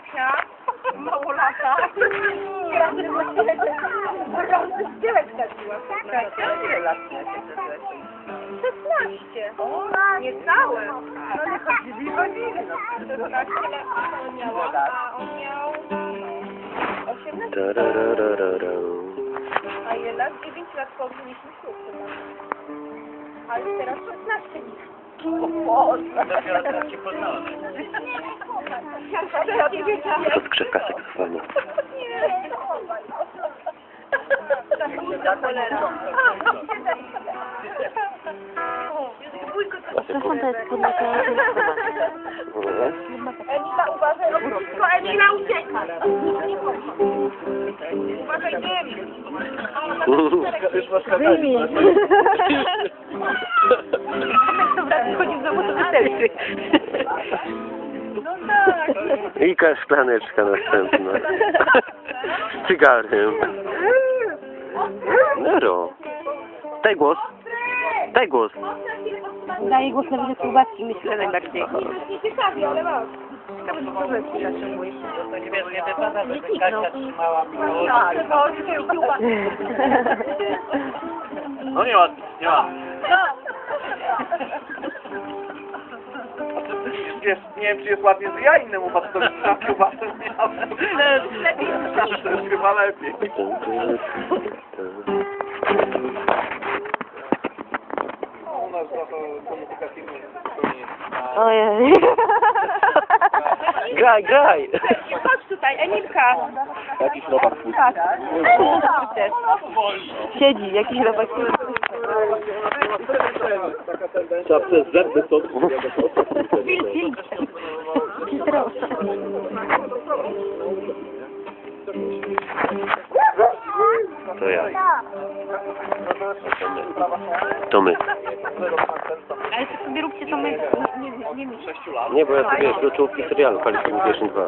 Zofia, mało lata. Razem z dzieleczka była. Ile lat miałaś? 16. Niecałe. No nie chodzili, chodzili. 16 lat on miał, a on miał 18. Tararararara. A jednak 9 lat powinniśmy ślub chyba. Ale teraz 16 dni. Dopiero teraz cię poznałem. Rozgrzewka seksualna. To jest podlega Emila, uważaj, to Emila ucieka. Uważaj, dym. Już masz Wyjmij. To wracaj, chodzi w domu, to wystarczy. No tak. I ka- szklaneczka następna. Z cygarem. Nero. Daj głos. Daj głos. Daję głos na widzę kiełbaski, myślę najbardziej. Nie ciekawi, ale masz. No nie ma, nie ma. Wiesz, nie wiem, czy jest ładnie, że ja innemu facetowi trzymam kiełbasę miałem. Lepiej To jest chyba lepiej. No, u nas trochę komunikacyjnie zupełnie Ojej. Graj, graj. Chodź tutaj, Emilka. Jakiś robak. Tak. Siedzi, jakiś robak. Trzeba przez zęby to. To ja. To my. Ale to sobie róbcie to my. sześciu lat. Nie, bo ja sobie kluczówki serialu Kalifornia dwa.